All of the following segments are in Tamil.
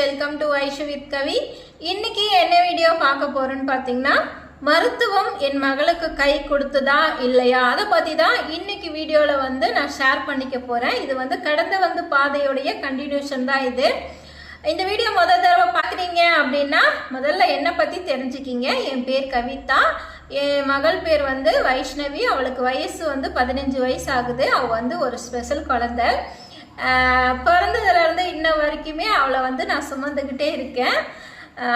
Welcome to Aishu with Kavi. இன்னைக்கு என்ன வீடியோ பார்க்க போறேன்னு பார்த்தீங்கன்னா மருத்துவம் என் மகளுக்கு கை கொடுத்ததா இல்லையா? அதை பற்றி தான் இன்னைக்கு வீடியோவில் வந்து நான் ஷேர் பண்ணிக்க போகிறேன் இது வந்து கடந்த வந்து பாதையுடைய கண்டினியூஷன் தான் இது. இந்த வீடியோ முதல் தடவை பார்க்குறீங்க அப்படின்னா முதல்ல என்னை பற்றி தெரிஞ்சுக்கிங்க. என் பேர் கவிதா. என் மகள் பேர் வந்து வைஷ்ணவி. அவளுக்கு வயசு வந்து பதினஞ்சு வயசு ஆகுது. அவள் வந்து ஒரு ஸ்பெஷல் குழந்தை. பிறந்ததுலேருந்து இருந்து இன்ன வரைக்குமே அவளை வந்து நான் சுமந்துக்கிட்டே இருக்கேன்.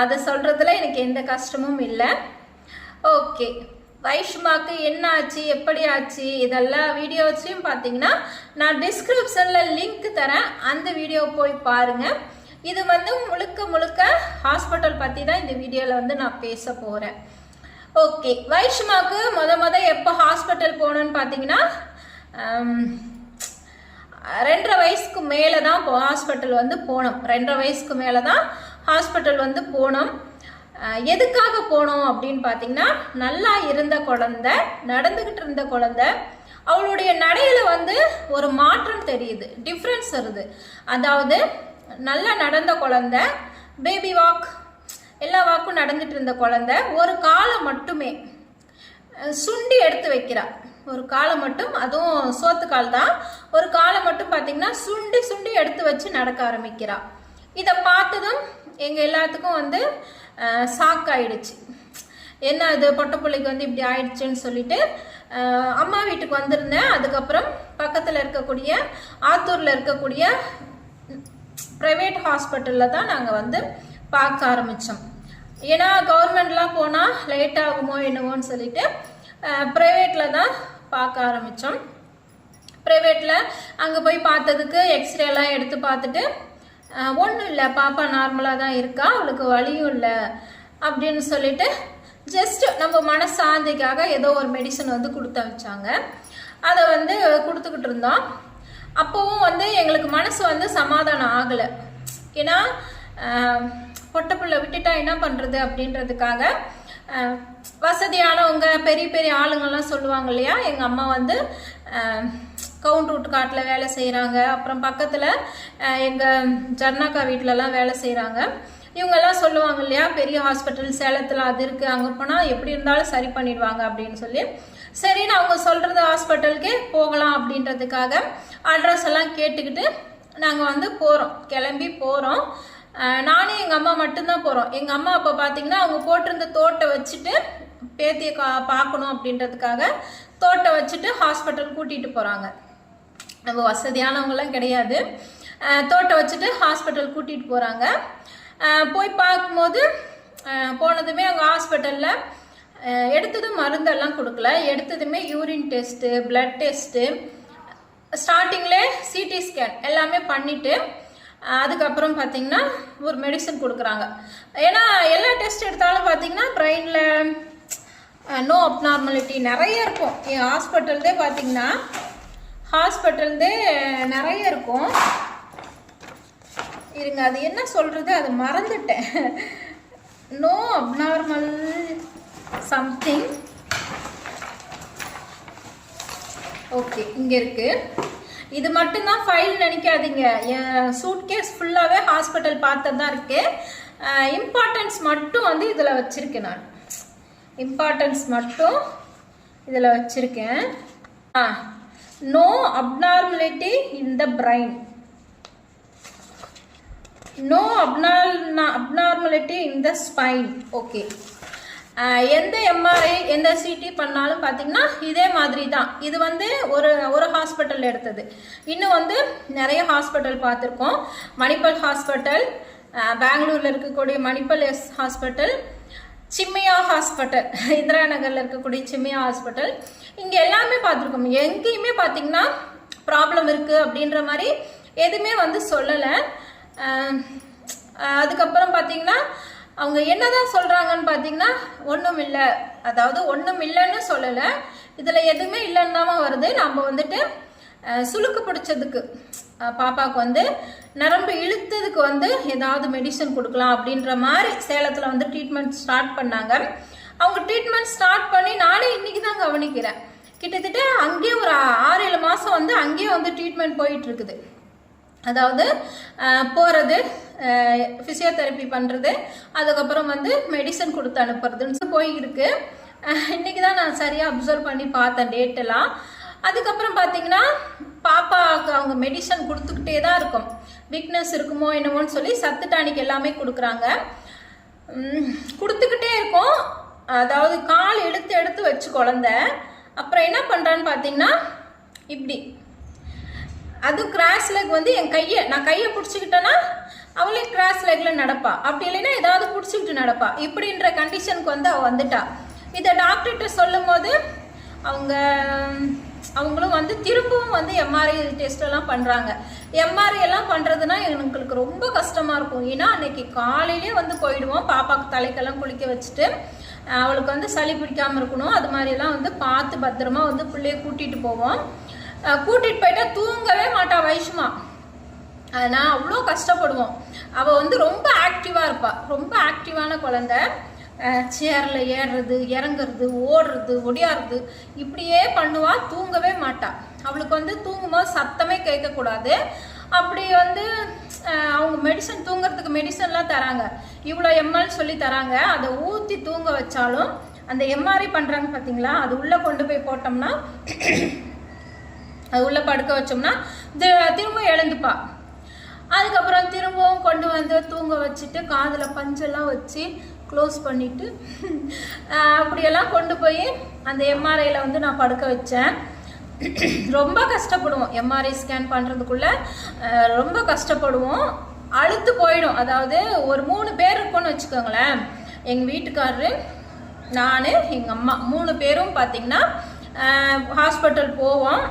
அதை சொல்கிறதுல எனக்கு எந்த கஷ்டமும் இல்லை. ஓகே. வைஷ்மாக்கு என்ன ஆச்சு எப்படி ஆச்சு இதெல்லாம் வீடியோஸையும் பார்த்தீங்கன்னா நான் டிஸ்கிரிப்ஷனில் லிங்க் தரேன். அந்த வீடியோ போய் பாருங்கள் இது வந்து முழுக்க முழுக்க ஹாஸ்பிட்டல் பற்றி தான் இந்த வீடியோவில் வந்து நான் பேச போகிறேன் ஓகே. வைஷ்மாவுக்கு முத முத எப்போ ஹாஸ்பிட்டல் போகணுன்னு பார்த்தீங்கன்னா ரெண்டரை வயசுக்கு மேலே தான் ஹாஸ்பிட்டல் வந்து போனோம். ரெண்டரை வயசுக்கு மேலே தான் ஹாஸ்பிட்டல் வந்து போனோம். எதுக்காக போனோம் அப்படின்னு பார்த்தீங்கன்னா நல்லா இருந்த குழந்தை நடந்துக்கிட்டு இருந்த குழந்தை அவளுடைய நடையில் வந்து ஒரு மாற்றம் தெரியுது டிஃப்ரென்ஸ் வருது. அதாவது நல்லா நடந்த குழந்த பேபி வாக் எல்லா வாக்கும் நடந்துட்டு இருந்த குழந்த ஒரு காலம் மட்டுமே சுண்டி எடுத்து வைக்கிறாள் ஒரு காலை மட்டும் அதுவும் சோத்து கால் தான். ஒரு காலை மட்டும் பார்த்தீங்கன்னா சுண்டி சுண்டி எடுத்து வச்சு நடக்க ஆரம்பிக்கிறா. இதை பார்த்ததும் எங்கள் எல்லாத்துக்கும் வந்து சாக்காயிடுச்சு என்ன இது பொட்ட பிள்ளைக்கு வந்து இப்படி ஆயிடுச்சுன்னு சொல்லிட்டு அம்மா வீட்டுக்கு வந்திருந்தேன். அதுக்கப்புறம் பக்கத்தில் இருக்கக்கூடிய ஆத்தூரில் இருக்கக்கூடிய ப்ரைவேட் ஹாஸ்பிட்டலில் தான் நாங்கள் வந்து பார்க்க ஆரம்பித்தோம் ஏன்னா கவர்மெண்ட்லாம் போனால் லேட் ஆகுமோ என்னவோன்னு சொல்லிட்டு ப்ரைவேட்டில் தான் பார்க்க ஆரம்பித்தோம் ப்ரைவேட்டில் அங்கே போய் பார்த்ததுக்கு எக்ஸ்ரேலாம் எடுத்து பார்த்துட்டு ஒன்றும் இல்லை பாப்பா நார்மலாக தான் இருக்கா அவளுக்கு வலியும் இல்லை அப்படின்னு சொல்லிட்டு ஜஸ்ட் நம்ம மனசாந்திக்காக ஏதோ ஒரு மெடிசன் வந்து கொடுத்து வச்சாங்க அதை வந்து கொடுத்துக்கிட்டு இருந்தோம். அப்போவும் வந்து எங்களுக்கு மனசு வந்து சமாதானம் ஆகலை. ஏன்னா பொட்டப்புள்ள பொட்டை விட்டுட்டா என்ன பண்ணுறது அப்படின்றதுக்காக வசதியானவங்க பெரிய பெரிய ஆளுங்கள்லாம் சொல்லுவாங்க இல்லையா? எங்கள் அம்மா வந்து கவுண்ட் ரூட் காட்டில் வேலை செய்கிறாங்க அப்புறம் பக்கத்தில் எங்கள் ஜர்னாக்கா வீட்டிலலாம் வேலை செய்கிறாங்க இவங்கெல்லாம் சொல்லுவாங்க இல்லையா? பெரிய ஹாஸ்பிட்டல் சேலத்தில் அது இருக்குது அங்கே போனால் எப்படி இருந்தாலும் சரி பண்ணிடுவாங்க அப்படின்னு சொல்லி. சரின்னு அவங்க சொல்கிறது ஹாஸ்பிட்டலுக்கே போகலாம் அப்படின்றதுக்காக அட்ரஸ் எல்லாம் கேட்டுக்கிட்டு நாங்கள் வந்து போகிறோம் கிளம்பி போகிறோம் நானும் எங்கள் அம்மா மட்டும்தான் போகிறோம் எங்கள் அம்மா அப்போ பார்த்தீங்கன்னா அவங்க போட்டிருந்த தோட்டை வச்சுட்டு பேத்தியை கா பார்க்கணும் அப்படின்றதுக்காக தோட்டை வச்சுட்டு ஹாஸ்பிட்டல் கூட்டிகிட்டு போகிறாங்க நம்ம வசதியானவங்களாம் கிடையாது. தோட்டை தோட்டம் வச்சுட்டு ஹாஸ்பிட்டல் கூட்டிகிட்டு போகிறாங்க போய் பார்க்கும்போது போனதுமே அங்கே ஹாஸ்பிட்டலில் எடுத்ததும் மருந்தெல்லாம் கொடுக்கல. எடுத்ததுமே யூரின் டெஸ்ட்டு பிளட் டெஸ்ட்டு ஸ்டார்டிங்கில் சிடி ஸ்கேன் எல்லாமே பண்ணிவிட்டு அதுக்கப்புறம் பார்த்தீங்கன்னா ஒரு மெடிசன் கொடுக்குறாங்க. ஏன்னா எல்லா டெஸ்ட் எடுத்தாலும் பார்த்தீங்கன்னா பிரெயினில் நோ அப்நார்மாலிட்டி நிறைய இருக்கும். என் ஹாஸ்பிட்டல்தே பார்த்தீங்கன்னா ஹாஸ்பிட்டல்தே நிறைய இருக்கும். இருங்க அது என்ன சொல்கிறது அது மறந்துட்டேன். நோ அப்நார்மல் சம்திங் ஓகே இங்கே இருக்குது இது மட்டும்தான் ஃபைல் நினைக்காதீங்க. என் சூட்கேஸ் ஃபுல்லாகவே ஹாஸ்பிட்டல் பார்த்தது தான் இருக்கு இம்பார்ட்டன்ஸ் மட்டும் வந்து இதில் வச்சுருக்கேன் நான். இம்பார்ட்டன்ஸ் மட்டும் இதில் வச்சுருக்கேன். ஆ no abnormality in the brain no abnormal abnormality in the spine okay எந்த எம்ஆர்ஐ எந்த பண்ணாலும் பார்த்தீங்கன்னா இதே மாதிரி தான் இது வந்து ஒரு ஒரு ஹாஸ்பிட்டல் எடுத்தது. இன்னும் வந்து நிறைய ஹாஸ்பிட்டல் பார்த்துருக்கோம். மணிப்பல் ஹாஸ்பிட்டல் பெங்களூரில் இருக்கக்கூடிய மணிப்பல் எஸ் ஹாஸ்பிட்டல் சிம்மியா ஹாஸ்பிட்டல் இந்திரா நகரில் இருக்கக்கூடிய சிம்மியா ஹாஸ்பிட்டல் இங்கே எல்லாமே பார்த்துருக்கோம். எங்கேயுமே பார்த்தீங்கன்னா ப்ராப்ளம் இருக்குது அப்படின்ற மாதிரி எதுவுமே வந்து சொல்லலை. அதுக்கப்புறம் பார்த்தீங்கன்னா அவங்க என்னதான் சொல்கிறாங்கன்னு பார்த்தீங்கன்னா ஒன்றும் இல்லை. அதாவது ஒன்றும் இல்லைன்னு சொல்லலை. இதில் எதுவுமே இல்லைன்னு தான் வருது. நம்ம வந்துட்டு சுழுக்கு பிடிச்சதுக்கு பாப்பாவுக்கு வந்து நரம்பு இழுத்ததுக்கு வந்து ஏதாவது மெடிசன் கொடுக்கலாம் அப்படின்ற மாதிரி சேலத்தில் வந்து ட்ரீட்மெண்ட் ஸ்டார்ட் பண்ணாங்க. அவங்க ட்ரீட்மெண்ட் ஸ்டார்ட் பண்ணி நானே இன்னைக்கு தான் கவனிக்கிறேன். கிட்டத்தட்ட அங்கேயே ஒரு ஆறு ஏழு மாதம் வந்து அங்கேயே வந்து ட்ரீட்மெண்ட் போயிட்டு இருக்குது. அதாவது போகிறது ஃபிசியோதெரப்பி பண்ணுறது அதுக்கப்புறம் வந்து மெடிசன் கொடுத்து அனுப்புறதுன்னு போயிருக்கு. இன்னைக்கு தான் நான் சரியாக அப்சர்வ் பண்ணி பார்த்தேன் டேட்டெல்லாம் அதுக்கப்புறம் பார்த்தீங்கன்னா பாப்பாவுக்கு அவங்க மெடிசன் கொடுத்துக்கிட்டே தான் இருக்கும். வீக்னஸ் இருக்குமோ என்னமோன்னு சொல்லி சத்து டானிக் எல்லாமே கொடுக்குறாங்க. கொடுத்துக்கிட்டே இருக்கும். அதாவது கால் எடுத்து எடுத்து வச்சு குழந்த. அப்புறம் என்ன பண்ணுறான்னு பார்த்தீங்கன்னா இப்படி. அது கிராஸ் லெக் வந்து என் கையை நான் கையை பிடிச்சிக்கிட்டேன்னா அவளே கிராஸ் லெக்ல நடப்பா. அப்படி இல்லைன்னா ஏதாவது பிடிச்சிக்கிட்டு நடப்பா. இப்படின்ற கண்டிஷனுக்கு வந்து அவள் வந்துட்டா. இதை டாக்டர்கிட்ட சொல்லும் போது அவங்க அவங்களும் வந்து திரும்பவும் வந்து எம்ஆர்ஐ டெஸ்ட் எல்லாம் பண்ணுறாங்க எம்ஆர்ஐ எல்லாம் பண்ணுறதுனா எங்களுக்கு ரொம்ப கஷ்டமாக இருக்கும். ஏன்னா அன்னைக்கு காலையிலே வந்து போயிடுவோம். பாப்பாக்கு தலைக்கெல்லாம் குளிக்க வச்சுட்டு அவளுக்கு வந்து சளி பிடிக்காம இருக்கணும். அது மாதிரியெல்லாம் வந்து பார்த்து பத்திரமா வந்து பிள்ளைய கூட்டிகிட்டு போவோம். கூட்டிகிட்டு கூட்டிட்டு போயிட்டா தூங்கவே மாட்டா வைஷ்மா. நான் அவ்வளோ கஷ்டப்படுவோம். அவள் வந்து ரொம்ப ஆக்டிவாக இருப்பாள் ரொம்ப ஆக்டிவான குழந்தை. சேரில் ஏறுறது இறங்குறது ஓடுறது ஒடியாடுறது இப்படியே பண்ணுவா தூங்கவே மாட்டாள் அவளுக்கு வந்து தூங்கும்போது சத்தமே கேட்கக்கூடாது. அப்படி வந்து அவங்க மெடிசன் தூங்குறதுக்கு மெடிசன்லாம் தராங்க. இவ்வளோ எம்எல் சொல்லி தராங்க. அதை ஊற்றி தூங்க வச்சாலும் அந்த எம்ஆர்ஐ பண்ணுறாங்க பார்த்தீங்களா அது உள்ளே கொண்டு போய் போட்டோம்னா அது உள்ளே படுக்க வச்சோம்னா தி- திரும்ப எழுந்துப்பா. அதுக்கப்புறம் திரும்பவும் கொண்டு வந்து தூங்க வச்சுட்டு காதில் பஞ்செல்லாம் வச்சு க்ளோஸ் பண்ணிவிட்டு அப்படியெல்லாம் கொண்டு போய் அந்த எம்ஆர்ஐயில் வந்து நான் படுக்க வச்சேன். ரொம்ப கஷ்டப்படுவோம். எம்ஆர்ஐ ஸ்கேன் பண்ணுறதுக்குள்ளே ரொம்ப கஷ்டப்படுவோம். அழுத்து போயிடும். அதாவது ஒரு மூணு பேர் இருக்கோன்னு வச்சுக்கோங்களேன். எங்கள் வீட்டுக்காரரு நான் எங்கள் அம்மா மூணு பேரும் பார்த்திங்கன்னா ஹாஸ்பிட்டல் போவோம்.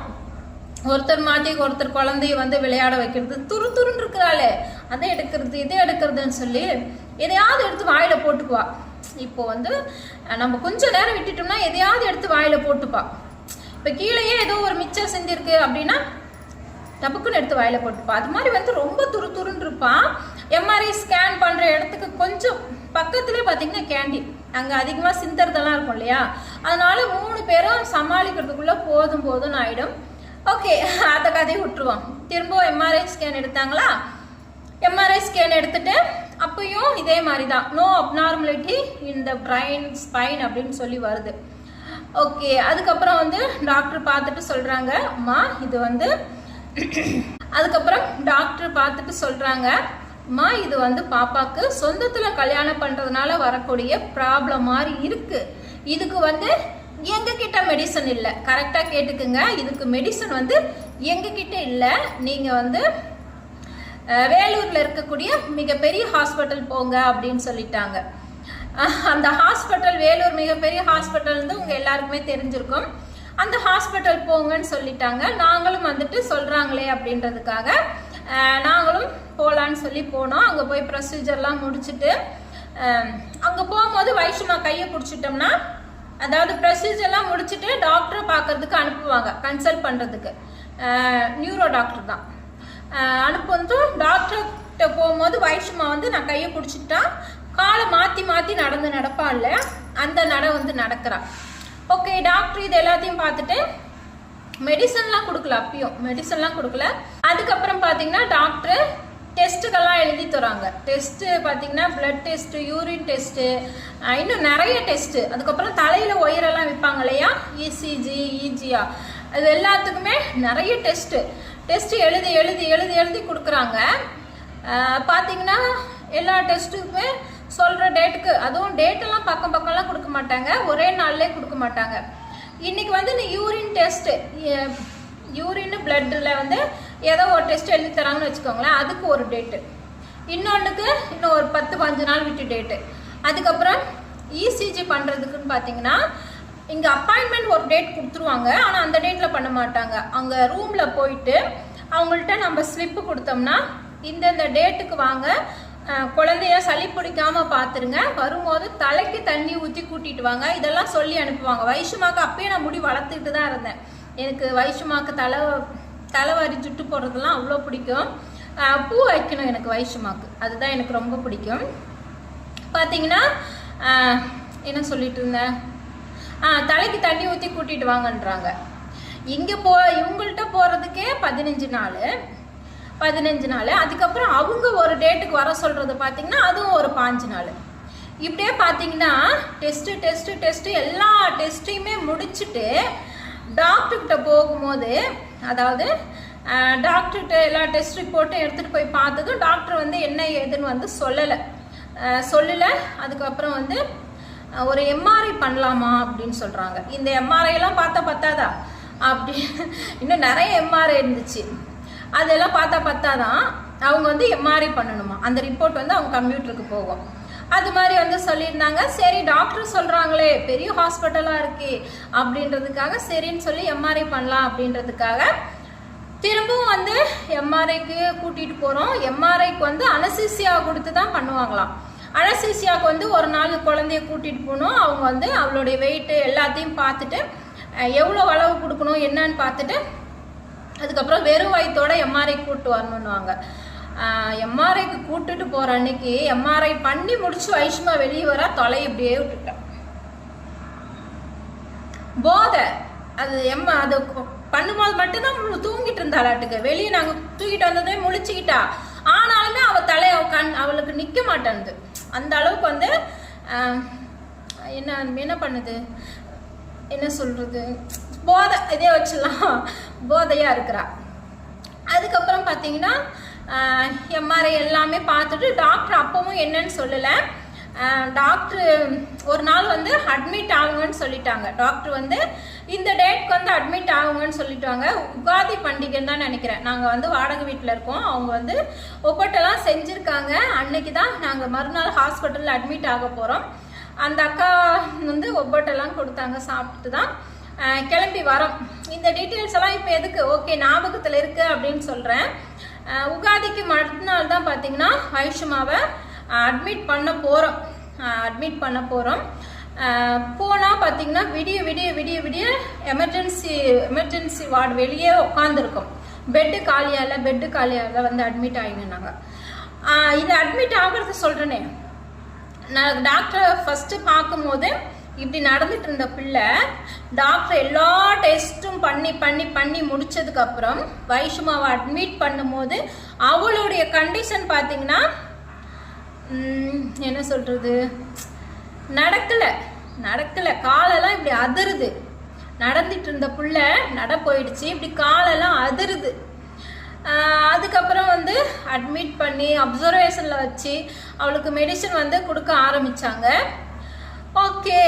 ஒருத்தர் மாட்டி ஒருத்தர் குழந்தைய வந்து விளையாட வைக்கிறது. துரு துருன்னு இருக்கிறாளே. அதை எடுக்கிறது இதை எடுக்கிறதுன்னு சொல்லி எதையாவது எடுத்து வாயில போட்டுக்குவா. இப்போ வந்து நம்ம கொஞ்சம் நேரம் விட்டுட்டோம்னா எதையாவது எடுத்து வாயில போட்டுப்பா. இப்போ கீழேயே ஏதோ ஒரு மிச்சம் செஞ்சிருக்கு அப்படின்னா டப்புக்குன்னு எடுத்து வாயில போட்டுப்பா. அது மாதிரி வந்து ரொம்ப துரு துருன்னு இருப்பான் எம்ஆர்ஐ ஸ்கேன் பண்ணுற இடத்துக்கு கொஞ்சம் பக்கத்துலேயே பார்த்தீங்கன்னா கேண்டீன் அங்கே அதிகமாக சிந்தறதெல்லாம் இருக்கும் இல்லையா? அதனால மூணு பேரும் சமாளிக்கிறதுக்குள்ளே போதும் போதும்னு ஆயிடும். ஓகே அந்த கதையை விட்டுருவோம். திரும்ப எம்ஆர்ஐ ஸ்கேன் எடுத்தாங்களா? எம்ஆர்ஐ ஸ்கேன் எடுத்துட்டு அப்பயும் இதே மாதிரி தான் no abnormality in the brain spine அப்படின்னு சொல்லி வருது. ஓகே அதுக்கப்புறம் வந்து டாக்டர் பார்த்துட்டு சொல்கிறாங்க அம்மா இது வந்து அதுக்கப்புறம் டாக்டர் பார்த்துட்டு சொல்கிறாங்க அம்மா இது வந்து பாப்பாக்கு சொந்தத்தில் கல்யாணம் பண்ணுறதுனால வரக்கூடிய ப்ராப்ளம் மாதிரி இருக்குது இதுக்கு வந்து எங்ககிட்ட மெடிசன் இல்லை. கரெக்டாக கேட்டுக்குங்க. இதுக்கு மெடிசன் வந்து எங்ககிட்ட இல்லை. நீங்கள் வந்து வேலூரில் இருக்கக்கூடிய மிகப்பெரிய ஹாஸ்பிட்டல் போங்க அப்படின்னு சொல்லிட்டாங்க. அந்த ஹாஸ்பிட்டல் வேலூர் மிகப்பெரிய ஹாஸ்பிட்டல் வந்து உங்கள் எல்லாருக்குமே தெரிஞ்சிருக்கும். அந்த ஹாஸ்பிட்டல் போங்கன்னு சொல்லிட்டாங்க. நாங்களும் வந்துட்டு சொல்கிறாங்களே அப்படின்றதுக்காக நாங்களும் போகலான்னு சொல்லி போனோம். அங்கே போய் ப்ரொசீஜர்லாம் முடிச்சுட்டு அங்கே போகும்போது வைஷ்மா கையை பிடிச்சிட்டோம்னா அதாவது ப்ரொசீஜர்லாம் முடிச்சுட்டு டாக்டரை பார்க்கறதுக்கு அனுப்புவாங்க கன்சல்ட் பண்ணுறதுக்கு நியூரோ டாக்டர் தான். அனுப்புவதும் டாக்டர்கிட்ட போகும்போது வைஷ்மா வந்து நான் கையை பிடிச்சிட்டான் காலை மாற்றி மாற்றி நடந்து நடப்பால்ல அந்த நட வந்து நடக்கிறான் ஓகே டாக்டர் இது எல்லாத்தையும் பார்த்துட்டு மெடிசன்லாம் கொடுக்கல அப்பயும் மெடிசன்லாம் கொடுக்கல. அதுக்கப்புறம் பார்த்தீங்கன்னா டாக்டர் டெஸ்ட்டுக்கெல்லாம் எழுதி தராங்க. டெஸ்ட்டு பார்த்தீங்கன்னா பிளட் டெஸ்ட்டு யூரின் டெஸ்ட்டு இன்னும் நிறைய டெஸ்ட்டு. அதுக்கப்புறம் தலையில் ஒயரெல்லாம் விற்பாங்க இல்லையா? இசிஜி இஜியா அது எல்லாத்துக்குமே நிறைய டெஸ்ட்டு. டெஸ்ட்டு எழுதி எழுதி எழுதி எழுதி கொடுக்குறாங்க. பார்த்தீங்கன்னா எல்லா டெஸ்ட்டுக்குமே சொல்கிற டேட்டுக்கு அதுவும் டேட்டெல்லாம் பக்கம் பக்கம்லாம் கொடுக்க மாட்டாங்க. ஒரே நாள்லே கொடுக்க மாட்டாங்க. இன்னைக்கு வந்து இந்த யூரின் டெஸ்ட்டு யூரின் பிளட்டில் வந்து ஏதோ ஒரு டெஸ்ட் எழுதி தராங்கன்னு வச்சுக்கோங்களேன் அதுக்கு ஒரு டேட்டு இன்னொன்றுக்கு இன்னும் ஒரு பத்து பஞ்சு நாள் விட்டு டேட்டு அதுக்கப்புறம் இசிஜி பண்ணுறதுக்குன்னு பார்த்தீங்கன்னா இங்கே அப்பாயின்மெண்ட் ஒரு டேட் கொடுத்துருவாங்க ஆனால் அந்த டேட்டில் பண்ண மாட்டாங்க. அங்கே ரூமில் போயிட்டு அவங்கள்ட்ட நம்ம ஸ்லிப்பு கொடுத்தோம்னா இந்தந்த டேட்டுக்கு வாங்க குழந்தைய சளி பிடிக்காம பார்த்துருங்க வரும்போது தலைக்கு தண்ணி ஊற்றி கூட்டிட்டு வாங்க. இதெல்லாம் சொல்லி அனுப்புவாங்க. வைஷுமாக்கு அப்பயே நான் முடி வளர்த்துக்கிட்டு தான் இருந்தேன். எனக்கு வைஷுமாக்கு தலை தலைவாரி ஜுட்டு போடுறதெல்லாம் அவ்வளோ பிடிக்கும். பூ வைக்கணும் எனக்கு வைஷமாக்கு அதுதான் எனக்கு ரொம்ப பிடிக்கும். பார்த்தீங்கன்னா என்ன சொல்லிட்டு இருந்தேன்? ஆ தலைக்கு தண்ணி ஊற்றி கூட்டிட்டு வாங்கன்றாங்க. இங்கே போ இவங்கள்ட்ட போகிறதுக்கே பதினஞ்சு நாள். பதினஞ்சு நாள். அதுக்கப்புறம் அவங்க ஒரு டேட்டுக்கு வர சொல்கிறது பார்த்திங்கன்னா அதுவும் ஒரு பாஞ்சு நாள். இப்படியே பார்த்தீங்கன்னா டெஸ்ட்டு டெஸ்ட்டு டெஸ்ட்டு எல்லா டெஸ்ட்டையுமே முடிச்சுட்டு டாக்டர்கிட்ட போகும்போது அதாவது டாக்டர்கிட்ட எல்லா டெஸ்ட் ரிப்போர்ட்டும் எடுத்துகிட்டு போய் பார்த்ததும் டாக்டர் வந்து என்ன ஏதுன்னு வந்து சொல்லலை. சொல்லலை. அதுக்கப்புறம் வந்து ஒரு எம்ஆர்ஐ பண்ணலாமா அப்படின்னு சொல்கிறாங்க இந்த எம்ஆர்ஐ எல்லாம் பார்த்தா பத்தாதா? அப்படி. இன்னும் நிறைய எம்ஆர்ஐ இருந்துச்சு. அதெல்லாம் பார்த்தா பத்தாதான் அவங்க வந்து எம்ஆர்ஐ பண்ணணுமா? அந்த ரிப்போர்ட் வந்து அவங்க கம்ப்யூட்டருக்கு போகும். அது மாதிரி வந்து சொல்லியிருந்தாங்க. சரி டாக்டர் சொல்கிறாங்களே பெரிய ஹாஸ்பிட்டலாக இருக்குது அப்படின்றதுக்காக சரின்னு சொல்லி எம்ஆர்ஐ பண்ணலாம் அப்படின்றதுக்காக திரும்பவும் வந்து எம்ஆர்ஐக்கு கூட்டிகிட்டு போகிறோம் எம்ஆர்ஐக்கு வந்து அனசிசியா கொடுத்து தான் பண்ணுவாங்களாம் அனசிசியாவுக்கு வந்து ஒரு நாள் குழந்தைய கூட்டிகிட்டு போகணும். அவங்க வந்து அவளுடைய வெயிட்டு எல்லாத்தையும் பார்த்துட்டு எவ்வளோ அளவு கொடுக்கணும் என்னன்னு பார்த்துட்டு அதுக்கப்புறம் வெறும் வயிற்றோட எம்ஆர்ஐ கூட்டு வரணுன்னுவாங்க எம்ஆர்ஐக்கு கூட்டுட்டு போகிற அன்னைக்கு எம்ஆர்ஐ பண்ணி முடிச்சு வைஷ்மா வெளியே வர தொலை இப்படியே விட்டுட்டேன் போதை. அது எம்மா அது பண்ணும்போது மட்டும்தான் தூங்கிட்டு இருந்தாளாட்டுக்கு. வெளியே நாங்கள் தூக்கிட்டு வந்ததே முழிச்சுக்கிட்டா. ஆனாலுமே அவள் தலை கண் அவளுக்கு நிற்க மாட்டேன்து அந்த அளவுக்கு வந்து என்ன என்ன பண்ணுது? என்ன சொல்கிறது போதை இதே வச்சிடலாம் போதையாக இருக்கிறா. அதுக்கப்புறம் பார்த்தீங்கன்னா எம்ஆர்ஐ எல்லாமே பார்த்துட்டு டாக்டர் அப்பவும் என்னன்னு சொல்லலை. டாக்டர் ஒரு நாள் வந்து அட்மிட் ஆகுங்கன்னு சொல்லிட்டாங்க. டாக்டர் வந்து இந்த டேட்க்கு வந்து அட்மிட் ஆகுங்கன்னு சொல்லிட்டாங்க. உகாதி பண்டிகைன்னு தான் நினைக்கிறேன். நாங்கள் வந்து வாடகை வீட்டில் இருக்கோம். அவங்க வந்து ஒப்பட்டெல்லாம் செஞ்சுருக்காங்க. அன்னைக்கு தான் நாங்கள் மறுநாள் ஹாஸ்பிட்டலில் அட்மிட் ஆக போகிறோம் அந்த அக்கா வந்து ஒப்பட்டெல்லாம் கொடுத்தாங்க. சாப்பிட்டு தான் கிளம்பி வரோம். இந்த டீட்டெயில்ஸ் எல்லாம் இப்போ எதுக்கு? ஓகே ஞாபகத்தில் இருக்குது அப்படின்னு சொல்கிறேன் உகாதிக்கு மறுநாள் தான் பார்த்தீங்கன்னா வைஷுமாவை அட்மிட் பண்ண போகிறோம் அட்மிட் பண்ண போகிறோம் போனால் பார்த்தீங்கன்னா விடிய விடிய விடிய விடிய எமர்ஜென்சி எமர்ஜென்சி வார்டு வெளியே உட்காந்துருக்கோம் பெட்டு காலியால பெட்டு காலியால வந்து அட்மிட் ஆகினாங்க இது அட்மிட் ஆகிறது சொல்கிறேனே நான் டாக்டரை ஃபஸ்ட்டு பார்க்கும்போது இப்படி நடந்துட்டு இருந்த பிள்ளை டாக்டர் எல்லா டெஸ்ட்டும் பண்ணி பண்ணி பண்ணி முடிச்சதுக்கப்புறம் வைஷ்மாவை அட்மிட் பண்ணும்போது அவளுடைய கண்டிஷன் பார்த்தீங்கன்னா என்ன சொல்கிறது நடக்கலை. நடக்கலை. காலெல்லாம் இப்படி அதிருது. நடந்துட்டு இருந்த புள்ள நட போயிடுச்சு. இப்படி காலெல்லாம் அதிருது. அதுக்கப்புறம் வந்து அட்மிட் பண்ணி அப்சர்வேஷனில் வச்சு அவளுக்கு மெடிசன் வந்து கொடுக்க ஆரம்பித்தாங்க ஓகே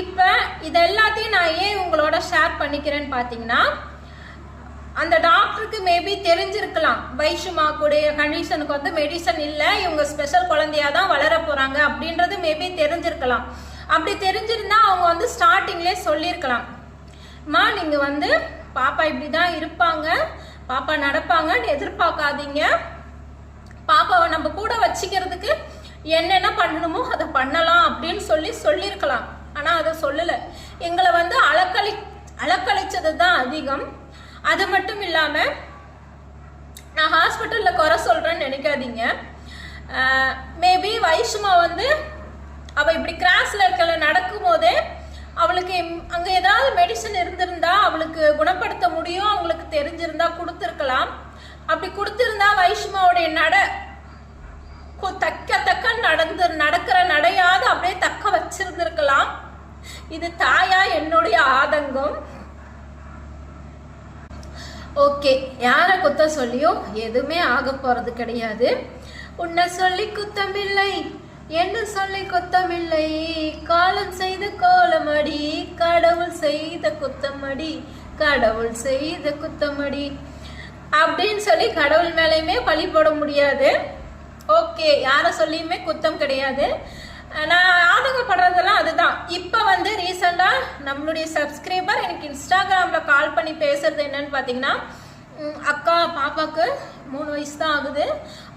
இப்போ இது எல்லாத்தையும் நான் ஏன் உங்களோட ஷேர் பண்ணிக்கிறேன்னு பார்த்தீங்கன்னா அந்த டாக்டருக்கு மேபி தெரிஞ்சிருக்கலாம். வைஷுமா கூடிய கண்டிஷனுக்கு வந்து மெடிசன் இல்லை. இவங்க ஸ்பெஷல் குழந்தையா தான் வளர போகிறாங்க அப்படின்றது மேபி தெரிஞ்சிருக்கலாம். அப்படி தெரிஞ்சிருந்தா அவங்க வந்து ஸ்டார்டிங்லேயே சொல்லியிருக்கலாம். மா நீங்கள் வந்து பாப்பா இப்படி தான் இருப்பாங்க. பாப்பா நடப்பாங்கன்னு எதிர்பார்க்காதீங்க. பாப்பாவை நம்ம கூட வச்சுக்கிறதுக்கு என்னென்ன பண்ணணுமோ அதை பண்ணலாம் அப்படின்னு சொல்லி சொல்லியிருக்கலாம். ஆனால் அதை சொல்லலை. எங்களை வந்து அலக்களி அலக்களிச்சது தான் அதிகம். அது மட்டும் இல்லாமல் நான் ஹாஸ்பிட்டலில் குறை சொல்கிறேன்னு நினைக்காதீங்க. மேபி வைஷ்மா வந்து அவள் இப்படி கிராஸில் இருக்கல நடக்கும் போதே அவளுக்கு அங்கே ஏதாவது மெடிசன் இருந்திருந்தா அவளுக்கு குணப்படுத்த முடியும் அவங்களுக்கு தெரிஞ்சிருந்தா கொடுத்துருக்கலாம். அப்படி கொடுத்துருந்தா வைஷ்மாவுடைய நட தக்க தக்க நடந்து நடக்கிற நடையாவது அப்படியே தக்க வச்சிருந்திருக்கலாம். இது தாயா என்னுடைய ஆதங்கம். ஓகே யாரை குத்த சொல்லியும் எதுவுமே ஆக போறது கிடையாது. உன்னை சொல்லி குத்தமில்லை என்ன சொல்லி குத்தமில்லை? காலம் செய்த கோலமடி கடவுள் செய்த குத்தமடி கடவுள் செய்த குத்தமடி. அப்படின்னு சொல்லி கடவுள் மேலேயுமே பழி போட முடியாது. ஓகே யாரை சொல்லியுமே குத்தம் கிடையாது. நான் ஆதங்கப்படுறதெல்லாம் அதுதான். இப்போ வந்து ரீசெண்டாக நம்மளுடைய சப்ஸ்கிரைபர் எனக்கு இன்ஸ்டாகிராமில் கால் பண்ணி பேசுறது என்னன்னு பார்த்தீங்கன்னா அக்கா பாப்பாவுக்கு மூணு வயசு தான் ஆகுது.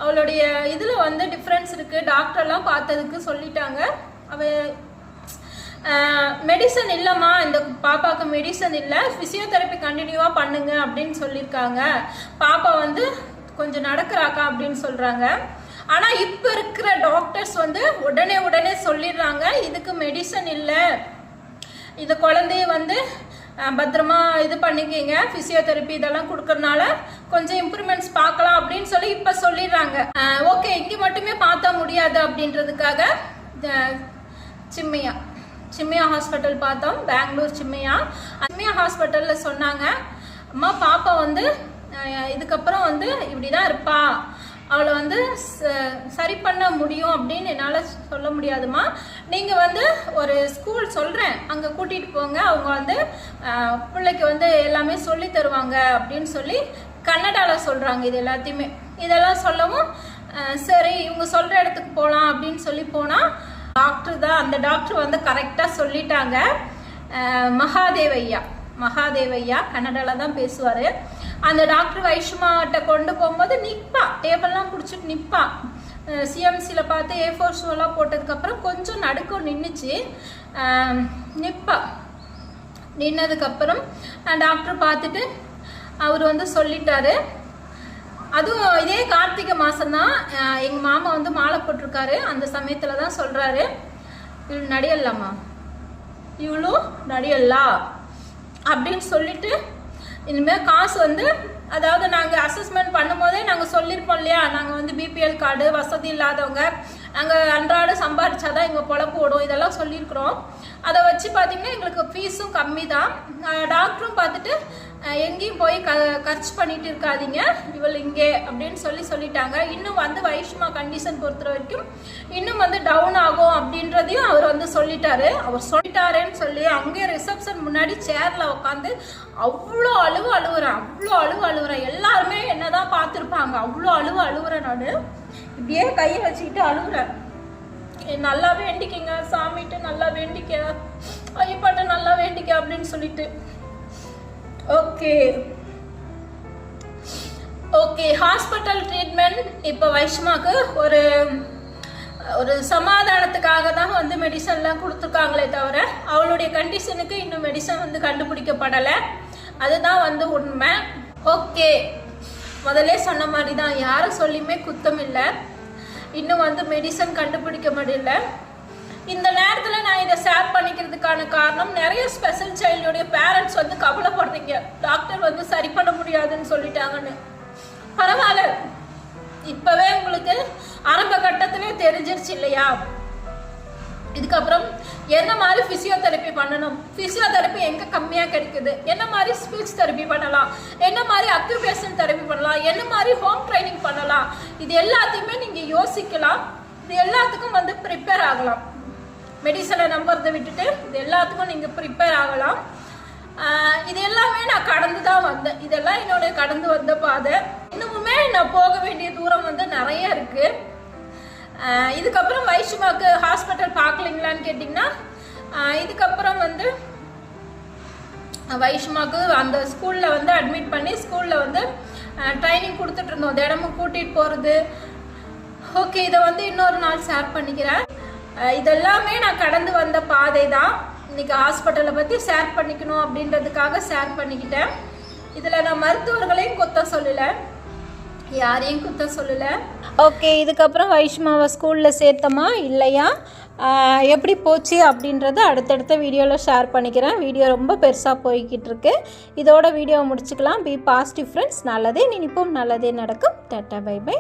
அவளுடைய இதில் வந்து டிஃப்ரென்ஸ் இருக்குது டாக்டர்லாம் பார்த்ததுக்கு சொல்லிட்டாங்க. அவ மெடிசன் இல்லைம்மா. இந்த பாப்பாவுக்கு மெடிசன் இல்லை. ஃபிசியோதெரப்பி கண்டினியூவாக பண்ணுங்க அப்படின்னு சொல்லியிருக்காங்க. பாப்பா வந்து கொஞ்சம் நடக்கிறாக்கா அப்படின்னு சொல்கிறாங்க ஆனால் இப்போ இருக்கிற டாக்டர்ஸ் வந்து உடனே உடனே சொல்லிடுறாங்க இதுக்கு மெடிசன் இல்லை. இந்த குழந்தைய வந்து பத்திரமா இது பண்ணிக்கிங்க ஃபிசியோதெரப்பி இதெல்லாம் கொடுக்கறனால கொஞ்சம் இம்ப்ரூவ்மெண்ட்ஸ் பார்க்கலாம் அப்படின்னு சொல்லி இப்போ சொல்லிடுறாங்க. ஓகே இங்கே மட்டுமே பார்த்தா முடியாது அப்படின்றதுக்காக சிம்மையா சிம்மையா சிம்மியா ஹாஸ்பிட்டல் பார்த்தோம் பெங்களூர் சிம்மையா. சிம்மையா ஹாஸ்பிட்டலில் சொன்னாங்க அம்மா பாப்பா வந்து இதுக்கப்புறம் வந்து இப்படி தான் இருப்பா. அவளை வந்து சரி பண்ண முடியும் அப்படின்னு என்னால் சொல்ல முடியாதும்மா. நீங்கள் வந்து ஒரு ஸ்கூல் சொல்கிறேன் அங்கே கூட்டிகிட்டு போங்க. அவங்க வந்து பிள்ளைக்கு வந்து எல்லாமே சொல்லி தருவாங்க அப்படின்னு சொல்லி கன்னடாவில் சொல்கிறாங்க இது எல்லாத்தையுமே. இதெல்லாம் சொல்லவும் சரி இவங்க சொல்கிற இடத்துக்கு போகலாம் அப்படின்னு சொல்லி போனால் டாக்டர் தான் அந்த டாக்டர் வந்து கரெக்டாக சொல்லிட்டாங்க. மகாதேவையா. மகாதேவையா கன்னடாவில் தான் பேசுவார். அந்த டாக்டர் வைஷ்மாட்ட கொண்டு போகும்போது நிற்பா டேபிள்லாம் பிடிச்சிட்டு நிற்பா சிஎம்சியில் பார்த்து ஏ ஃபோர் ஷோலாம் போட்டதுக்கப்புறம் கொஞ்சம் நடுக்கம் நின்றுச்சு நிற்பா நின்னதுக்கப்புறம் டாக்டர் பார்த்துட்டு அவர் வந்து சொல்லிட்டாரு. அதுவும் இதே கார்த்திகை மாதம்தான் எங்கள் மாமா வந்து மாலை போட்டிருக்காரு. அந்த சமயத்தில் தான் சொல்கிறாரு இவள் நடிகல்லாமா? இவளும் நடிகல்லா? அப்படின்னு சொல்லிட்டு இனிமேல் காசு வந்து அதாவது நாங்கள் அசஸ்மெண்ட் பண்ணும்போதே நாங்கள் சொல்லியிருப்போம் இல்லையா? நாங்கள் வந்து பிபிஎல் கார்டு வசதி இல்லாதவங்க. நாங்கள் அன்றாட சம்பாரிச்சாதான் எங்கள் பொழப்பு ஓடும். இதெல்லாம் சொல்லியிருக்கிறோம். அதை வச்சு பார்த்தீங்கன்னா எங்களுக்கு ஃபீஸும் கம்மி தான் டாக்டரும் பார்த்துட்டு எங்கேயும் போய் க கர்ச் பண்ணிட்டு இருக்காதீங்க. இவள் இங்கே அப்படின்னு சொல்லி சொல்லிட்டாங்க. இன்னும் வந்து வைஷ்மா கண்டிஷன் பொறுத்த வரைக்கும் இன்னும் வந்து டவுன் ஆகும் அப்படின்றதையும் அவர் வந்து சொல்லிட்டாரு. அவர் சொல்லிட்டாரேன்னு சொல்லி அங்கே ரிசப்ஷன் முன்னாடி சேர்ல உட்காந்து அவ்வளோ அழுவு அழுவுறேன். அவ்வளோ அழுவு அழுவுறேன். எல்லாருமே என்னதான் பார்த்துருப்பாங்க. அவ்வளோ அழுவு அழுவுறேன் நான். இப்படியே கையை வச்சுக்கிட்டு அழுவுறேன் ஏ, நல்லா வேண்டிக்கங்க சாமிட்டு நல்லா வேண்டிக்க. ஐயப்பாட்ட நல்லா வேண்டிக்க அப்படின்னு சொல்லிட்டு. ஓகே. Okay hospital treatment. இப்போ வைஷ்மாக்கு ஒரு ஒரு சமாதானத்துக்காக தான் வந்து மெடிசன்லாம் கொடுத்துருக்காங்களே தவிர அவளுடைய கண்டிஷனுக்கு இன்னும் மெடிசன் வந்து கண்டுபிடிக்கப்படலை. அதுதான் வந்து உண்மை. ஓகே. முதல்ல சொன்ன மாதிரி தான் யாரும் சொல்லியுமே குத்தம் இல்லை. இன்னும் வந்து மெடிசன் கண்டுபிடிக்க முடியல. இந்த நேரத்தில் நான் இதை ஷேர் பண்ணிக்கிறதுக்கான காரணம் நிறைய ஸ்பெஷல் சைல்டுடைய பேரண்ட்ஸ் வந்து கவலைப்படுறீங்க. டாக்டர் வந்து சரி பண்ண முடியாதுன்னு சொல்லிட்டாங்கன்னு. பரவாயில்ல. இப்போவே உங்களுக்கு ஆரம்ப கட்டத்திலே தெரிஞ்சிருச்சு இல்லையா? இதுக்கப்புறம் என்ன மாதிரி ஃபிசியோதெரப்பி பண்ணணும்? ஃபிசியோதெரப்பி எங்கே கம்மியாக கிடைக்குது? என்ன மாதிரி ஸ்பீச் தெரப்பி பண்ணலாம்? என்ன மாதிரி அக்யூபேஷன் தெரப்பி பண்ணலாம்? என்ன மாதிரி ஹோம் ட்ரைனிங் பண்ணலாம்? இது எல்லாத்தையுமே நீங்கள் யோசிக்கலாம். இது எல்லாத்துக்கும் வந்து ப்ரிப்பேர் ஆகலாம். மெடிசனை நம்புறதை விட்டுட்டு இது எல்லாத்துக்கும் நீங்கள் ப்ரிப்பேர் ஆகலாம். இது எல்லாமே நான் கடந்து தான் வந்தேன். இதெல்லாம் என்னோட கடந்து வந்த பாதை. இன்னுமுமே நான் போக வேண்டிய தூரம் வந்து நிறைய இருக்குது இதுக்கப்புறம் வைஷ்மாக்கு ஹாஸ்பிட்டல் பார்க்கலீங்களான்னு கேட்டிங்கன்னா இதுக்கப்புறம் வந்து வைஷ்மாக்கு அந்த ஸ்கூலில் வந்து அட்மிட் பண்ணி ஸ்கூலில் வந்து ட்ரைனிங் கொடுத்துட்ருந்தோம் தினமும் கூட்டிகிட்டு போகிறது ஓகே இதை வந்து இன்னொரு நாள் ஷேர் பண்ணிக்கிறேன். இதெல்லாமே நான் கடந்து வந்த பாதை தான் இன்றைக்கி ஹாஸ்பிட்டலை பற்றி ஷேர் பண்ணிக்கணும் அப்படின்றதுக்காக ஷேர் பண்ணிக்கிட்டேன். இதில் நான் மருத்துவர்களையும் கொத்த சொல்லலை. யாரையும் குத்த சொல்லலை. ஓகே இதுக்கப்புறம் வைஷ்மாவை ஸ்கூலில் சேர்த்தமா? இல்லையா? எப்படி போச்சு அப்படின்றத அடுத்தடுத்த வீடியோவில் ஷேர் பண்ணிக்கிறேன். வீடியோ ரொம்ப பெருசாக போய்கிட்டு இருக்கு. இதோட வீடியோவை முடிச்சுக்கலாம். பி பாசிட்டிவ் ஃப்ரெண்ட்ஸ் நல்லதே நினைப்போம். நல்லதே நடக்கும். Ta-ta by by